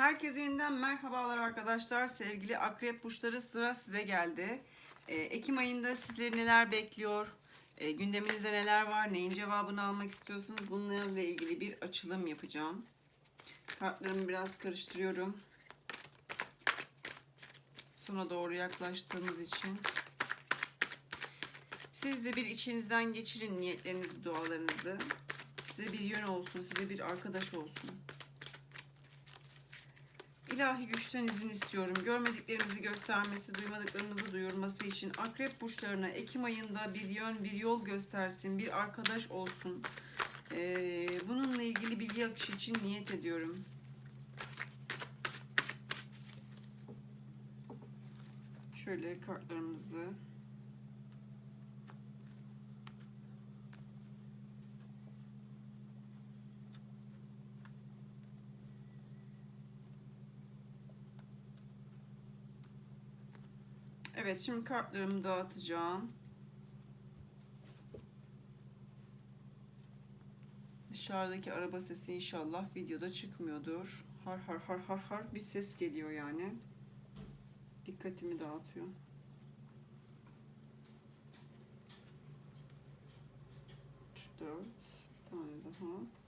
Herkese yeniden merhabalar arkadaşlar. Sevgili akrep burçları sıra size geldi. Ee, Ekim ayında sizleri neler bekliyor? Ee, gündeminizde neler var? Neyin cevabını almak istiyorsunuz? Bunlarla ilgili bir açılım yapacağım. Kartlarımı biraz karıştırıyorum. Sona doğru yaklaştığımız için. Siz de bir içinizden geçirin niyetlerinizi, dualarınızı. Size bir yön olsun, size bir arkadaş olsun. İlahi güçten izin istiyorum. Görmediklerimizi göstermesi, duymadıklarımızı duyurması için akrep burçlarına Ekim ayında bir yön, bir yol göstersin, bir arkadaş olsun. Ee, bununla ilgili bilgi akışı için niyet ediyorum. Şöyle kartlarımızı Evet şimdi kartlarımı dağıtacağım. Dışarıdaki araba sesi inşallah videoda çıkmıyordur. Har har har har har bir ses geliyor yani. Dikkatimi dağıtıyor. Üç, dört bir tane daha.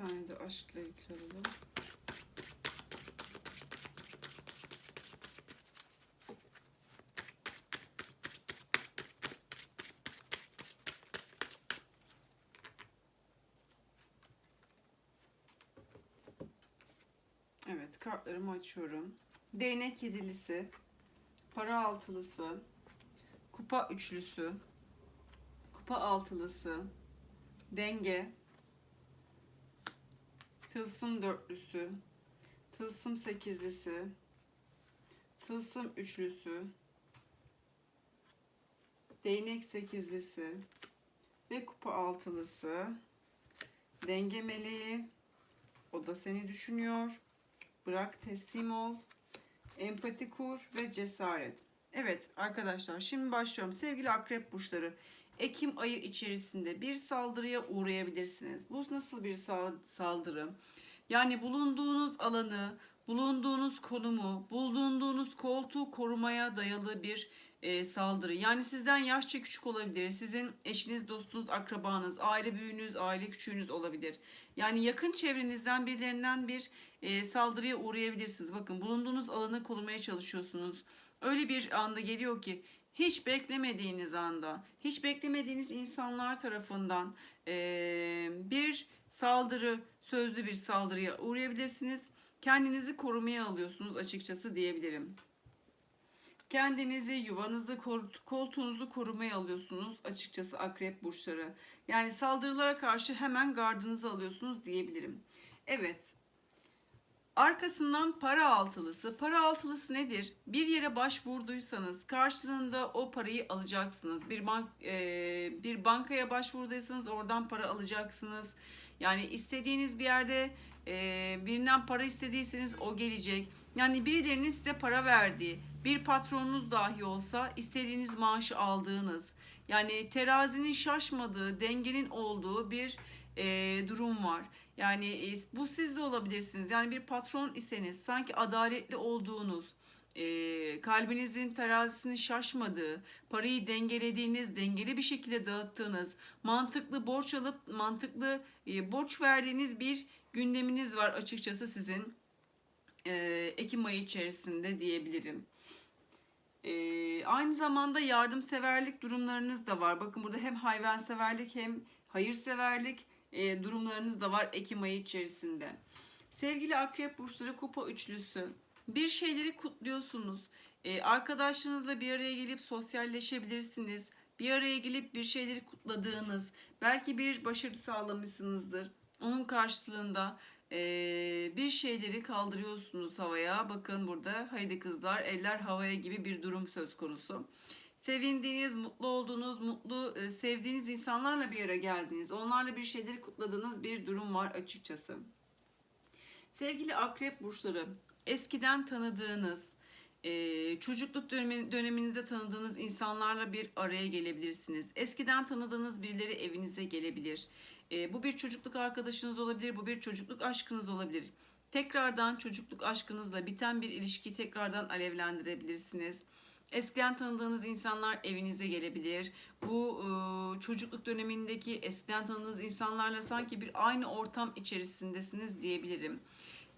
Tane de aşkla ilgili alalım. Evet kartlarımı açıyorum. Değnek yedilisi, para altılısı, kupa üçlüsü, kupa altılısı, denge, Tılsım dörtlüsü, tılsım sekizlisi, tılsım üçlüsü, değnek sekizlisi ve kupa altılısı, denge meleği, o da seni düşünüyor, bırak teslim ol, empati kur ve cesaret. Evet arkadaşlar şimdi başlıyorum. Sevgili akrep burçları Ekim ayı içerisinde bir saldırıya uğrayabilirsiniz. Bu nasıl bir sa- saldırı? Yani bulunduğunuz alanı, bulunduğunuz konumu, bulunduğunuz koltuğu korumaya dayalı bir e, saldırı. Yani sizden yaşça küçük olabilir. Sizin eşiniz, dostunuz, akrabanız, aile büyüğünüz, aile küçüğünüz olabilir. Yani yakın çevrenizden birilerinden bir e, saldırıya uğrayabilirsiniz. Bakın bulunduğunuz alanı korumaya çalışıyorsunuz. Öyle bir anda geliyor ki hiç beklemediğiniz anda, hiç beklemediğiniz insanlar tarafından e, bir saldırı, sözlü bir saldırıya uğrayabilirsiniz. Kendinizi korumaya alıyorsunuz açıkçası diyebilirim. Kendinizi, yuvanızı, kol- koltuğunuzu korumaya alıyorsunuz açıkçası akrep burçları. Yani saldırılara karşı hemen gardınızı alıyorsunuz diyebilirim. Evet. Arkasından para altılısı. Para altılısı nedir? Bir yere başvurduysanız karşılığında o parayı alacaksınız. Bir bank e, bir bankaya başvurduysanız oradan para alacaksınız. Yani istediğiniz bir yerde e, birinden para istediyseniz o gelecek. Yani birilerinin size para verdiği, bir patronunuz dahi olsa istediğiniz maaşı aldığınız, yani terazinin şaşmadığı, dengenin olduğu bir e, durum var. Yani e, bu siz de olabilirsiniz. Yani bir patron iseniz sanki adaletli olduğunuz, e, kalbinizin terazisinin şaşmadığı, parayı dengelediğiniz, dengeli bir şekilde dağıttığınız, mantıklı borç alıp mantıklı e, borç verdiğiniz bir gündeminiz var açıkçası sizin Ekim ayı içerisinde diyebilirim. Aynı zamanda yardımseverlik durumlarınız da var. Bakın burada hem hayvanseverlik hem hayırseverlik e, durumlarınız da var Ekim ayı içerisinde. Sevgili akrep burçları kupa üçlüsü. Bir şeyleri kutluyorsunuz. E, arkadaşlarınızla bir araya gelip sosyalleşebilirsiniz. Bir araya gelip bir şeyleri kutladığınız, belki bir başarı sağlamışsınızdır. Onun karşılığında e, bir şeyleri kaldırıyorsunuz havaya. Bakın burada haydi kızlar eller havaya gibi bir durum söz konusu. Sevindiğiniz, mutlu olduğunuz, mutlu, e, sevdiğiniz insanlarla bir araya geldiniz. Onlarla bir şeyleri kutladığınız bir durum var açıkçası. Sevgili akrep burçları, eskiden tanıdığınız, e, çocukluk dönemi, döneminizde tanıdığınız insanlarla bir araya gelebilirsiniz. Eskiden tanıdığınız birileri evinize gelebilir. E, bu bir çocukluk arkadaşınız olabilir, bu bir çocukluk aşkınız olabilir. Tekrardan çocukluk aşkınızla biten bir ilişkiyi tekrardan alevlendirebilirsiniz. Eskiden tanıdığınız insanlar evinize gelebilir. Bu çocukluk dönemindeki eskiden tanıdığınız insanlarla sanki bir aynı ortam içerisindesiniz diyebilirim.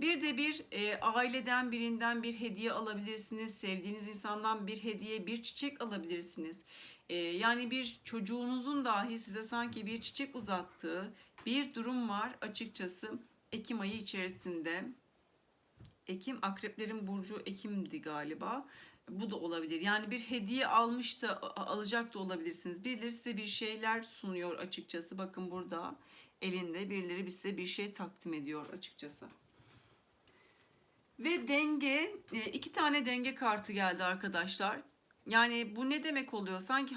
Bir de bir e, aileden birinden bir hediye alabilirsiniz. Sevdiğiniz insandan bir hediye, bir çiçek alabilirsiniz. E, yani bir çocuğunuzun dahi size sanki bir çiçek uzattığı bir durum var açıkçası Ekim ayı içerisinde. Ekim akreplerin burcu Ekim'di galiba. Bu da olabilir. Yani bir hediye almış da alacak da olabilirsiniz. Birileri size bir şeyler sunuyor açıkçası. Bakın burada elinde birileri size bir şey takdim ediyor açıkçası. Ve denge, e, iki tane denge kartı geldi arkadaşlar. Yani bu ne demek oluyor? Sanki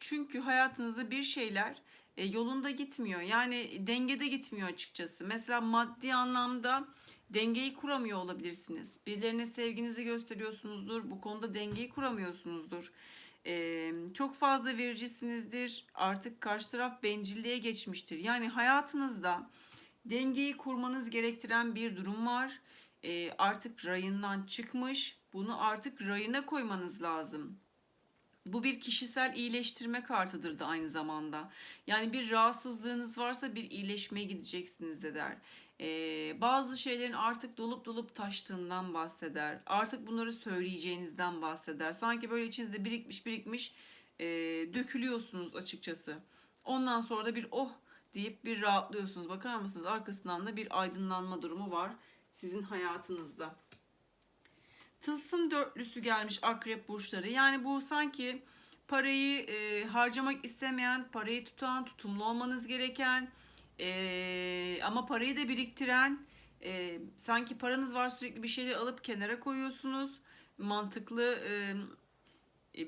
çünkü hayatınızda bir şeyler e, yolunda gitmiyor. Yani dengede gitmiyor açıkçası. Mesela maddi anlamda dengeyi kuramıyor olabilirsiniz. Birilerine sevginizi gösteriyorsunuzdur. Bu konuda dengeyi kuramıyorsunuzdur. E, çok fazla vericisinizdir. Artık karşı taraf bencilliğe geçmiştir. Yani hayatınızda dengeyi kurmanız gerektiren bir durum var. E, artık rayından çıkmış. Bunu artık rayına koymanız lazım. Bu bir kişisel iyileştirme kartıdır da aynı zamanda. Yani bir rahatsızlığınız varsa bir iyileşmeye gideceksiniz de der. Ee, bazı şeylerin artık dolup dolup taştığından bahseder. Artık bunları söyleyeceğinizden bahseder. Sanki böyle içinizde birikmiş birikmiş e, dökülüyorsunuz açıkçası. Ondan sonra da bir oh deyip bir rahatlıyorsunuz. Bakar mısınız? Arkasından da bir aydınlanma durumu var sizin hayatınızda. Tılsım dörtlüsü gelmiş akrep burçları. Yani bu sanki parayı e, harcamak istemeyen, parayı tutan, tutumlu olmanız gereken e, ama parayı da biriktiren e, sanki paranız var sürekli bir şeyleri alıp kenara koyuyorsunuz. Mantıklı e,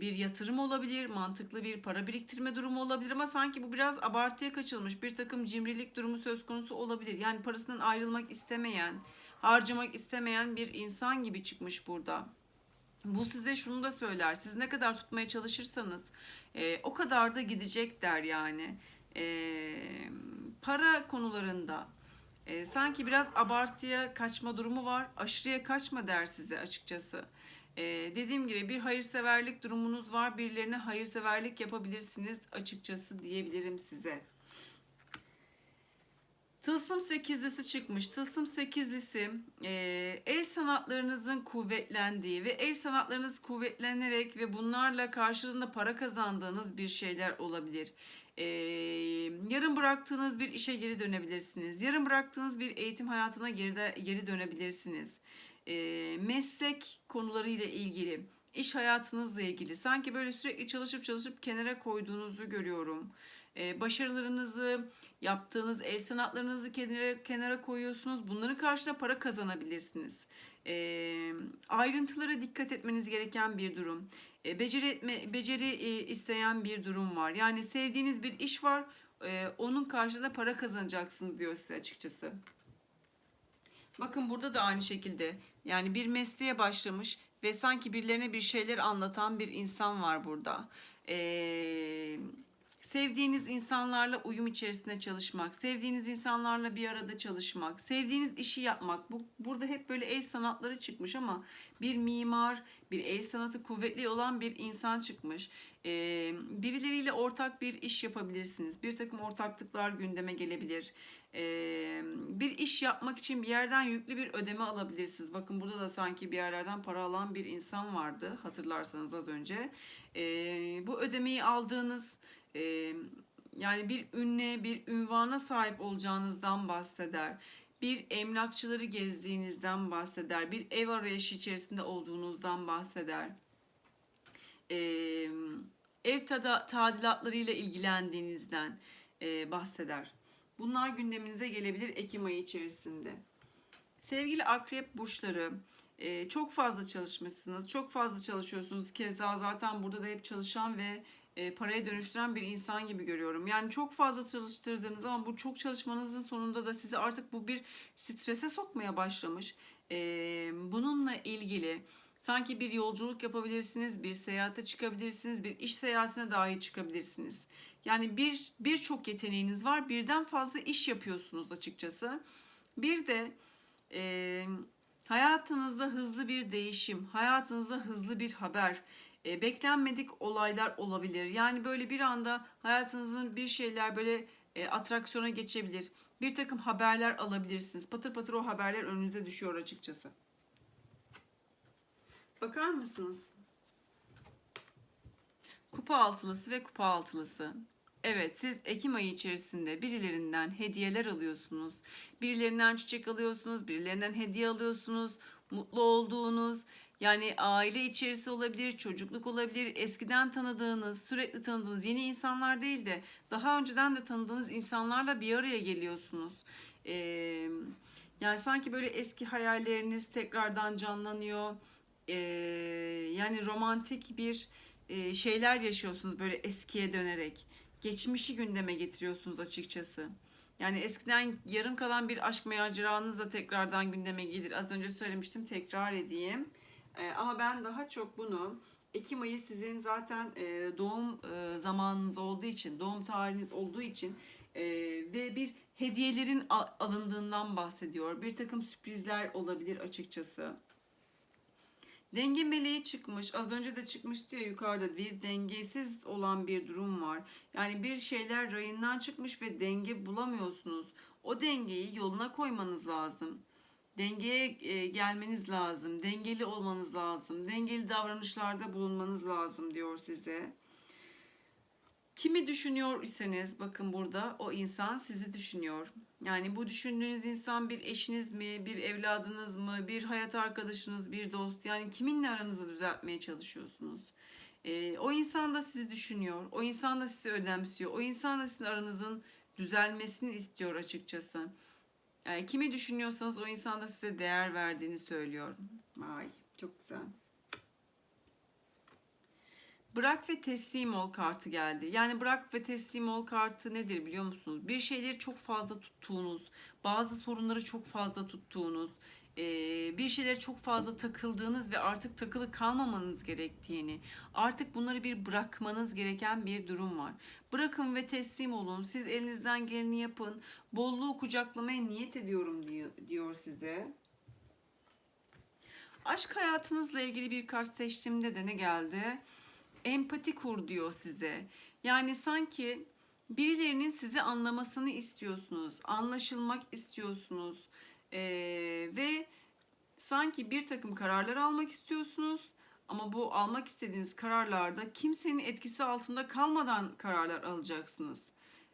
bir yatırım olabilir, mantıklı bir para biriktirme durumu olabilir ama sanki bu biraz abartıya kaçılmış bir takım cimrilik durumu söz konusu olabilir. Yani parasından ayrılmak istemeyen, harcamak istemeyen bir insan gibi çıkmış burada. Bu size şunu da söyler. Siz ne kadar tutmaya çalışırsanız e, o kadar da gidecek der yani. E, para konularında e, sanki biraz abartıya kaçma durumu var. Aşırıya kaçma der size açıkçası. E, dediğim gibi bir hayırseverlik durumunuz var. Birilerine hayırseverlik yapabilirsiniz açıkçası diyebilirim size. Tılsım sekizlisi çıkmış. Tılsım sekizlisi e, el sanatlarınızın kuvvetlendiği ve el sanatlarınız kuvvetlenerek ve bunlarla karşılığında para kazandığınız bir şeyler olabilir. E, yarım bıraktığınız bir işe geri dönebilirsiniz. Yarım bıraktığınız bir eğitim hayatına geri, de, geri dönebilirsiniz. E, meslek konularıyla ilgili, iş hayatınızla ilgili sanki böyle sürekli çalışıp çalışıp kenara koyduğunuzu görüyorum. Ee, başarılarınızı, yaptığınız el sanatlarınızı kenara, kenara koyuyorsunuz. Bunların karşılığında para kazanabilirsiniz. Ee, ayrıntılara dikkat etmeniz gereken bir durum. Ee, beceri etme, beceri e, isteyen bir durum var. Yani sevdiğiniz bir iş var. e, onun karşılığında para kazanacaksınız diyor size açıkçası. Bakın burada da aynı şekilde yani bir mesleğe başlamış ve sanki birilerine bir şeyler anlatan bir insan var burada. Ee, sevdiğiniz insanlarla uyum içerisinde çalışmak, sevdiğiniz insanlarla bir arada çalışmak, sevdiğiniz işi yapmak. Bu burada hep böyle el sanatları çıkmış ama bir mimar, bir el sanatı kuvvetli olan bir insan çıkmış. Ee, birileriyle ortak bir iş yapabilirsiniz. Bir takım ortaklıklar gündeme gelebilir. Ee, bir iş yapmak için bir yerden yüklü bir ödeme alabilirsiniz. Bakın burada da sanki bir yerlerden para alan bir insan vardı hatırlarsanız az önce. Ee, bu ödemeyi aldığınız e, yani bir ünle, bir ünvana sahip olacağınızdan bahseder. Bir emlakçıları gezdiğinizden bahseder. Bir ev arayışı içerisinde olduğunuzdan bahseder. Ee, ev tada, tadilatlarıyla ilgilendiğinizden e, bahseder. Bunlar gündeminize gelebilir Ekim ayı içerisinde. Sevgili akrep burçları, e, çok fazla çalışmışsınız, çok fazla çalışıyorsunuz. Keza zaten burada da hep çalışan ve e, paraya dönüştüren bir insan gibi görüyorum. Yani çok fazla çalıştırdığınız ama bu çok çalışmanızın sonunda da sizi artık bu bir strese sokmaya başlamış. E, bununla ilgili sanki bir yolculuk yapabilirsiniz, bir seyahate çıkabilirsiniz, bir iş seyahatine dahi çıkabilirsiniz. Yani bir birçok yeteneğiniz var, birden fazla iş yapıyorsunuz açıkçası. Bir de e, hayatınızda hızlı bir değişim, hayatınızda hızlı bir haber, e, beklenmedik olaylar olabilir. Yani böyle bir anda hayatınızın bir şeyler böyle e, atraksiyona geçebilir. Bir takım haberler alabilirsiniz. Patır patır o haberler önünüze düşüyor açıkçası. Bakar mısınız? Kupa altılısı ve kupa altılısı. Evet siz Ekim ayı içerisinde birilerinden hediyeler alıyorsunuz. Birilerinden çiçek alıyorsunuz, birilerinden hediye alıyorsunuz. Mutlu olduğunuz, yani aile içerisi olabilir, çocukluk olabilir, eskiden tanıdığınız, sürekli tanıdığınız yeni insanlar değil de daha önceden de tanıdığınız insanlarla bir araya geliyorsunuz. Ee, yani sanki böyle eski hayalleriniz tekrardan canlanıyor. Ee, yani romantik bir e, şeyler yaşıyorsunuz böyle eskiye dönerek. Geçmişi gündeme getiriyorsunuz açıkçası. Yani eskiden yarım kalan bir aşk maceranız da tekrardan gündeme gelir. Az önce söylemiştim tekrar edeyim. Ee, ama ben daha çok bunu Ekim ayı sizin zaten e, doğum e, zamanınız olduğu için, doğum tarihiniz olduğu için e, ve bir hediyelerin alındığından bahsediyor. Bir takım sürprizler olabilir açıkçası. Denge meleği çıkmış. Az önce de çıkmıştı ya yukarıda bir dengesiz olan bir durum var. Yani bir şeyler rayından çıkmış ve denge bulamıyorsunuz. O dengeyi yoluna koymanız lazım. Dengeye e, gelmeniz lazım. Dengeli olmanız lazım. Dengeli davranışlarda bulunmanız lazım diyor size. Kimi düşünüyor iseniz bakın burada o insan sizi düşünüyor. Yani bu düşündüğünüz insan bir eşiniz mi, bir evladınız mı, bir hayat arkadaşınız, bir dost. Yani kiminle aranızı düzeltmeye çalışıyorsunuz? Ee, o insan da sizi düşünüyor. O insan da sizi önemsiyor. O insan da sizin aranızın düzelmesini istiyor açıkçası. Yani kimi düşünüyorsanız o insan da size değer verdiğini söylüyor. Ay çok güzel. Bırak ve teslim ol kartı geldi. Yani bırak ve teslim ol kartı nedir biliyor musunuz? Bir şeyleri çok fazla tuttuğunuz, bazı sorunları çok fazla tuttuğunuz, e, bir şeylere çok fazla takıldığınız ve artık takılı kalmamanız gerektiğini, artık bunları bir bırakmanız gereken bir durum var. Bırakın ve teslim olun. Siz elinizden geleni yapın. Bolluğu kucaklamaya niyet ediyorum diyor, size. Aşk hayatınızla ilgili bir kart seçtiğimde de ne geldi? Empati kur diyor size. Yani sanki birilerinin sizi anlamasını istiyorsunuz, anlaşılmak istiyorsunuz Ee, ve sanki bir takım kararlar almak istiyorsunuz. Ama bu almak istediğiniz kararlarda kimsenin etkisi altında kalmadan kararlar alacaksınız.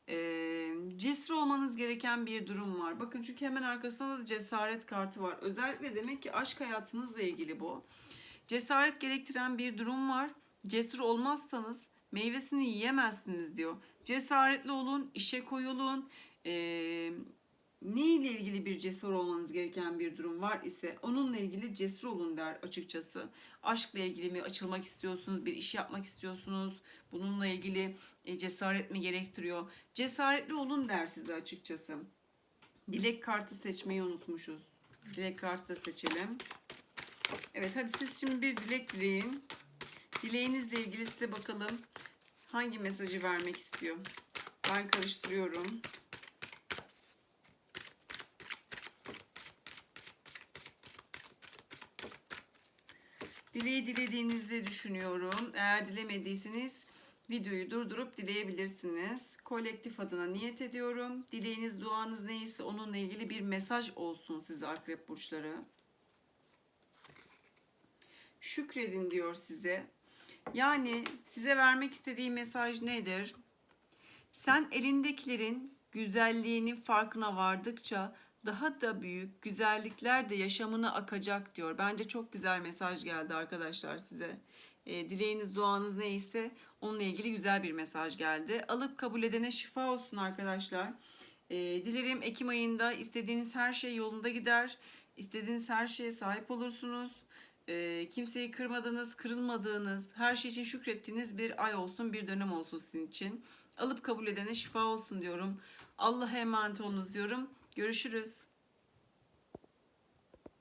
Ee, cesur olmanız gereken bir durum var. Bakın çünkü hemen arkasında da cesaret kartı var. Özellikle demek ki aşk hayatınızla ilgili bu. Cesaret gerektiren bir durum var. Cesur olmazsanız meyvesini yiyemezsiniz diyor. Cesaretli olun, işe koyulun. Ee, ne ile ilgili bir cesur olmanız gereken bir durum var ise onunla ilgili cesur olun der açıkçası. Aşkla ilgili mi açılmak istiyorsunuz, bir iş yapmak istiyorsunuz, bununla ilgili e, cesaret mi gerektiriyor? Cesaretli olun der size açıkçası. Dilek kartı seçmeyi unutmuşuz. Dilek kartı da seçelim. Evet hadi siz şimdi bir dilek dileyin. Dileğinizle ilgili size bakalım hangi mesajı vermek istiyor. Ben karıştırıyorum. Dileği dilediğinizi düşünüyorum. Eğer dilemediyseniz videoyu durdurup dileyebilirsiniz. Kolektif adına niyet ediyorum. Dileğiniz, duanız neyse onunla ilgili bir mesaj olsun size akrep burçları. Şükredin diyor size. Yani size vermek istediği mesaj nedir? Sen elindekilerin güzelliğinin farkına vardıkça daha da büyük güzellikler de yaşamına akacak diyor. Bence çok güzel mesaj geldi arkadaşlar size. E, dileğiniz, duanız neyse onunla ilgili güzel bir mesaj geldi. Alıp kabul edene şifa olsun arkadaşlar. E, dilerim Ekim ayında istediğiniz her şey yolunda gider. İstediğiniz her şeye sahip olursunuz. E, kimseyi kırmadığınız, kırılmadığınız, her şey için şükrettiğiniz bir ay olsun, bir dönem olsun sizin için. Alıp kabul edene şifa olsun diyorum. Allah'a emanet olunuz diyorum. Görüşürüz.